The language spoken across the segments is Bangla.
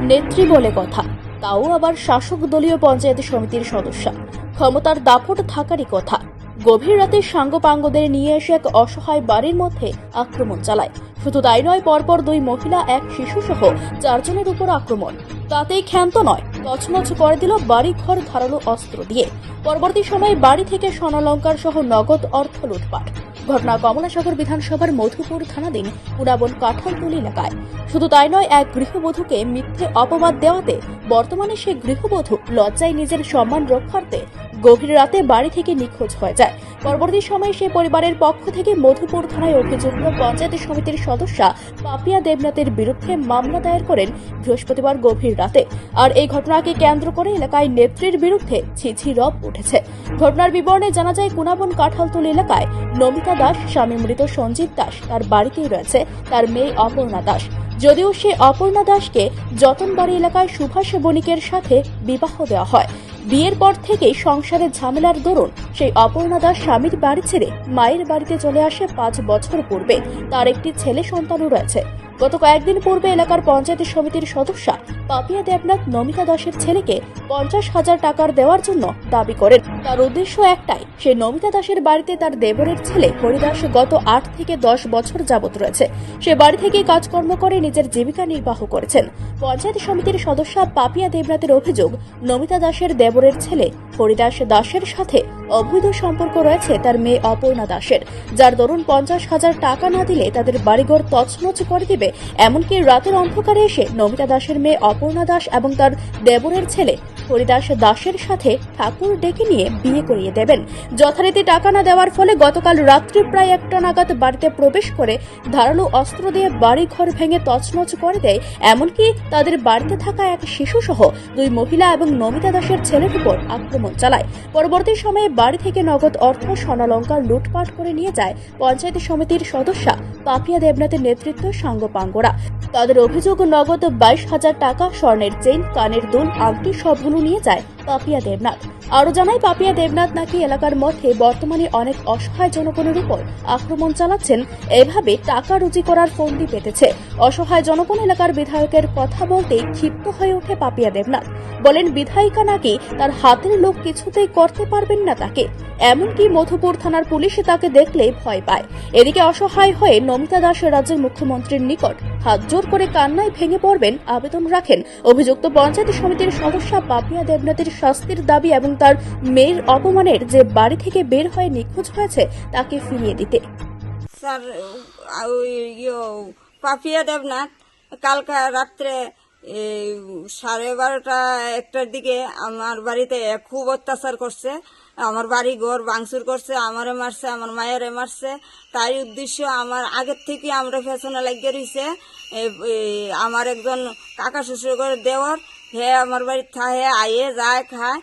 নেত্রী বলে কথা। তাও আবার শাসক দলীয় পঞ্চায়েত সমিতির সদস্য। ক্ষমতার দাপট থাকারই কথা। গভীর রাতে সাঙ্গপাঙ্গদের নিয়ে এসে এক অসহায় বাড়ির মধ্যে আক্রমণ চালায়। শুধু তাই নয়, পরপর দুই মহিলা, এক শিশু সহ চারজনের উপর আক্রমণ। তাতেই ক্ষান্ত নয়, তছনছ করে দিল বাড়ি ঘর ধারালো অস্ত্র দিয়ে। পরবর্তী সময়ে বাড়ি থেকে স্বর্ণালঙ্কার সহ নগদ অর্থ লুটপাট। ঘটনা কমলাসাগর বিধানসভার মধুপুর থানাধীন পুরাবন কাঠলপুল এলাকায়। শুধু তাই নয়, এক গৃহবধূকে মিথ্যে অপবাদ দেওয়াতে বর্তমানে সে গৃহবধূ লজ্জায় নিজের সম্মান রক্ষার্থে গভীর রাতে বাড়ি থেকে নিখোঁজ হয়ে যায়। পরবর্তী সময়ে সে পরিবারের পক্ষ থেকে মধুপুর থানায় অভিযুক্ত পঞ্চায়েত সমিতির সদস্যা পাপিয়া দেবনাথের বিরুদ্ধে মামলা দায়ের করেন বৃহস্পতিবার গভীর রাতে। আর এই ঘটনাকে কেন্দ্র করে এলাকায় নেত্রীর বিরুদ্ধে ছিছি রব উঠেছে। ঘটনার বিবরণে জানা যায়, কুনাবন কাঠালতুল এলাকায় নমিতা দাস, স্বামী মৃত সঞ্জিত দাস তার বাড়িতেই রয়েছে। তার মেয়ে অপর্ণা দাস। যদিও সে অপর্ণা দাসকে যতনবাড়ি এলাকায় সুভাষ বণিকের সাথে বিবাহ দেওয়া হয় বিয়ের পর থেকেই সংসারের ঝামেলার দরুন সেই অপর্ণা দাস স্বামীর বাড়ি ছেড়ে মায়ের বাড়িতে চলে আসে পাঁচ বছর পূর্বে। তার একটি ছেলে সন্তানও রয়েছে। গত কয়েকদিন পূর্বে এলাকার পঞ্চায়েত সমিতির সদস্যা পাপিয়া দেবনাথ নমিতা দাসের ছেলেকে পঞ্চাশ হাজার টাকার দেওয়ার জন্য দাবি করেন। তার উদ্দেশ্য একটাই, সে নমিতা দাসের বাড়িতে তার দেবরের ছেলে হরিদাস গত আট থেকে দশ বছর যাবত রয়েছে। সে বাড়ি থেকে কাজকর্ম করে নিজের জীবিকা নির্বাহ করেছেন। পঞ্চায়েত সমিতির সদস্যা পাপিয়া দেবনাথের অভিযোগ, নমিতা দাসের দেবরের ছেলে হরিদাস দাসের সাথে অবৈধ সম্পর্ক রয়েছে তার মেয়ে অপর্ণা দাসের। যার দরুন পঞ্চাশ হাজার টাকা না দিলে তাদের বাড়িঘর তছনছ করে দিবে, এমনকি রাতের অন্ধকারে এসে নমিতা দাসের মেয়ে অপর্ণা দাস এবং তার দেবরের ছেলে হরিদাস দাসের সাথে ঠাকুর ডেকে নিয়ে বিয়ে করিয়ে দেবেন। যথারীতি টাকা না দেওয়ার ফলে গতকাল রাত্রি প্রায় একটা নাগাদ বাড়িতে প্রবেশ করে ধারালো অস্ত্র দিয়ে বাড়ি ঘর ভেঙে তছনছ করে দেয়। এমনকি তাদের বাড়িতে থাকা এক শিশু সহ দুই মহিলা এবং নমিতা দাসের ছেলের উপর আক্রমণ চালায়। পরবর্তী সময়ে বাড়ি থেকে নগদ অর্থ, স্বর্ণালঙ্কার লুটপাট করে নিয়ে যায় পঞ্চায়েত সমিতির সদস্যা পাপিয়া দেবনাথের নেতৃত্ব সাঙ্গপাঙ্গরা। তাদের অভিযোগ, নগদ বাইশ হাজার টাকা স্বর্ণের চেইন, কানের দুল, আংটি সবগুলো নিয়ে যায় পাপিয়া দেবনাথ। আরও জানায় পাপিয়া দেবনাথ নাকি এলাকার মধ্যে বর্তমানে অনেক অসহায় জনগণের উপর আক্রমণ চালাচ্ছেন, এভাবে টাকা রুজি করার ফন্দি পেতেছে। অসহায় জনগণ এলাকার বিধায়কের কথা বলতে ক্ষিপ্ত হয়ে ওঠে পাপিয়া দেবনাথ। বলেন, বিধায়িকা নাকি তার হাতের লোক কিছুতেই করতে পারবেন না তাকে। এমনকি মধুপুর থানার পুলিশ তাকে দেখলেই ভয় পায়। এদিকে অসহায় হয়ে নমিতা দাস রাজ্যের মুখ্যমন্ত্রীর নিকট হাত জোর করে কান্নায় ভেঙে পড়বেন আবেদন রাখেন। অভিযুক্ত পঞ্চায়েত সমিতির সদস্যা পাপিয়া দেবনাথের শাস্তির দাবি এবং তার মেয়ের অপমানের যে বাড়ি থেকে বের হয়ে নিখোঁজ হয়েছে তাকে ফিরিয়ে দিতে। স্যার পাপিয়া দেবনাথ কালকা রাত্রে সাড়ে বারোটা একটার দিকে আমার বাড়িতে খুব অত্যাচার করছে। আমার বাড়ি ঘর ভাঙচুর করছে, আমারে মারছে, আমার মায়েরে মারছে। তাই উদ্দেশ্য আমার আগের থেকে আমরা ফ্যাশনে লাগিয়ে রয়েছে আমার একজন কাকা শ্বশুর করে দেওয়ার, হে আমার বাড়ি থাহে আইয়ে, যায়, খায়।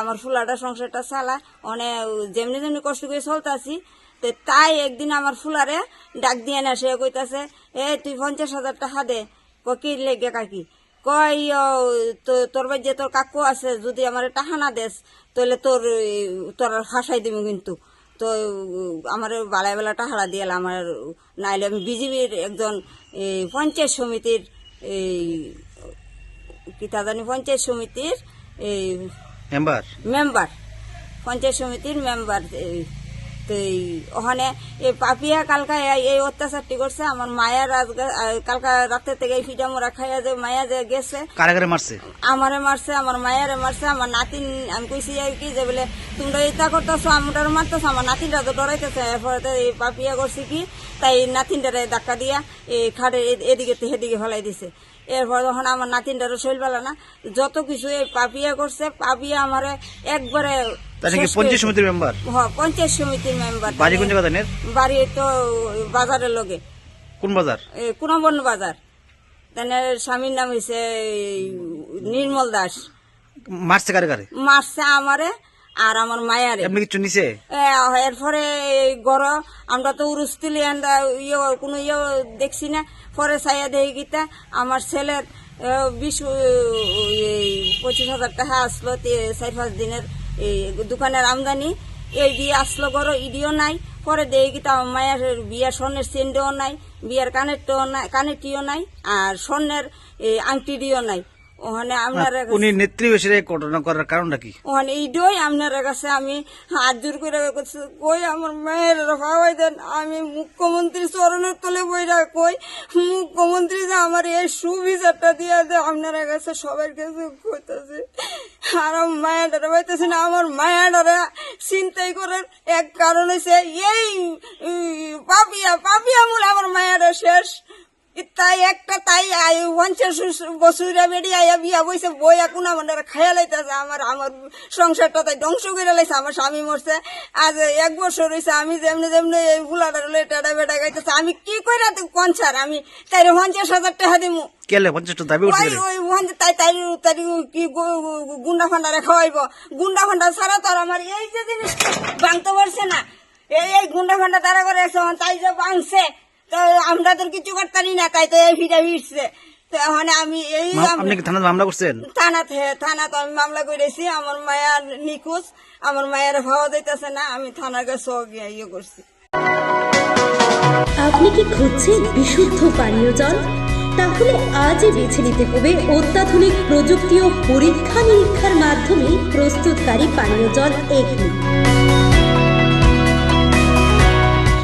আমার ফুলাটা সংসারটা চালায়। অনেক যেমনি যেমনি কষ্ট করে চলতাছি, তো তাই একদিন আমার ফুলারে ডাক দিয়ে না সে কইতাছে, এ, তুই পঞ্চাশ হাজার টাকা দে। ক লেগে কাকি তো- তোর বাড়ি যে তোর কাকু আছে যদি আমার টাকা না দেস তাহলে তোর তোর হাসাই দিবি কিন্তু। তো আমার বালাই বেলা টাহারা দিয়ে আমার নাইলে আমি বিজেপির একজন পঞ্চায়েত সমিতির এই কি জানি পঞ্চায়েত সমিতির এই মেম্বার মেম্বার পঞ্চায়েত সমিতির মেম্বার তো এই ওখানে এই পাপিয়া কালকা এই- অত্যাচারটি করছে আমার মায়ের কালকা রাতে থেকে এই ফিটা মোরা খাইয়া যে মায়া যে গেছে কারাগারে মারছে? আমারে মারছে আমার মায়েরে মারছে আমার নাতিন আমি কইছি আর কি যে বলে তোমরা এটা করতেছো আমরা মারতেছো আমার নাতিনটা তো ডরাইতেছে এরপরে এই পাপিয়া করছে কি তাই নাতিনটারে ধাক্কা দিয়া এই খাটে এদিকে সেদিকে ফেলাই দিছে। এরপর যখন আমার নাতিনটারও শৈল পেলা না যত কিছু এই পাপিয়া করছে পাপিয়া আমারে একবারে পঞ্চায়েত সমিতির মেম্বার হ্যাঁ, পঞ্চায়েত সমিতির মেম্বার বাড়ি কোন জায়গা জানেন বাড়ি তো বাজারের লগে। কোন বাজার? কুণবর্ণ বাজার। তার স্বামীর নাম হয়েছে নির্মল দাস। মারছে মারছে আমারে আর আমার মায়ারে। এমনি কিছু নিছে? এরপরে গড় আমরা তো উরুস্তিলি ইয়ে কোনো ইয়ে দেখছি না। পরে সাইয়া দেই গীতা আমার ছেলের বিশ পঁচিশ হাজার টাকা আসলো চার পাঁচ দিনের। এই দোকানের আমদানি, এই দিয়ে আসলো ঘরও ইডিও নাই, পরে দেয় কি তাও মায়ের বিয়ার স্বর্ণের চেন্ডও নাই, বিয়ার কানেরটাও নাই, কানেরটিও নাই, আর স্বর্ণের আংটিটিও নাই। ওখানে আপনারা উনি নেত্রী বেশিরে ঘটনা করার কারণটা কি? ওখানে এইটাই আপনার কাছে আমি হাত জোর করে করছি, কই আমার মায়ের ভাবাই দেন আমি মুখ্যমন্ত্রী চরণের তলে বইরা কই মুখ্যমন্ত্রী যে আমার এই সুবিচারটা দিয়ে দেয় আপনার কাছে সবার কাছে কইতেছে। আর আমার মায়াডারে পাইতেছে না আমার মায়াডারে চিন্তাই করার এক কারণ হচ্ছে এই পাপিয়া পাপিয়া মূল আমার মায়াডা শেষ। তাই একটা তাই পঞ্চাশ বছর বেড়ি আইয়া বিয়া বইছে বই এখন আমার খায়া লাইতেছে আমার আমার সংসারটা তাই ধ্বংস করে লাইছে আমার স্বামী মরছে আজ এক বছর হয়েছে আমি যেমনি যেমনি এই বুলাটা লেটাটা বেটা গাইতেছে আমি কি তুই কনসার আমি তাই পঞ্চাশ হাজার টাকা দিমু। কেলে পঞ্চাশটা দাবি ওই ওই তাই তাই তাই কি গুন্ডা ফান্ডারে খাওয়াইব? গুন্ডা ফান্ডা ছাড়া তো আমার এই যে জিনিস ভাঙতে পারছে না। এই এই গুন্ডা ফান্ডা তারা করে তাই যে ভাঙছে। তো আমরা তো কিছু করতারি না তাই তো এই ফিটা ফিরছে তো এখন আমি এই আপনি কি থানাতে মামলা করছেন? থানাতে থানা তো আমি মামলা করেছি আমার মায়ার নিখোঁজ আমার মায়ের ভাওয়া দিতেছে না আমি থানার কাছে ইয়ে করছি। আপনি কি খুঁজছেন বিশুদ্ধ পানীয় জল? তাহলে আজই বেছে নিতে হবে অত্যাধুনিক প্রযুক্তি ও পরীক্ষা নিরীক্ষার মাধ্যমে প্রস্তুতকারী পানীয় জল এগনি।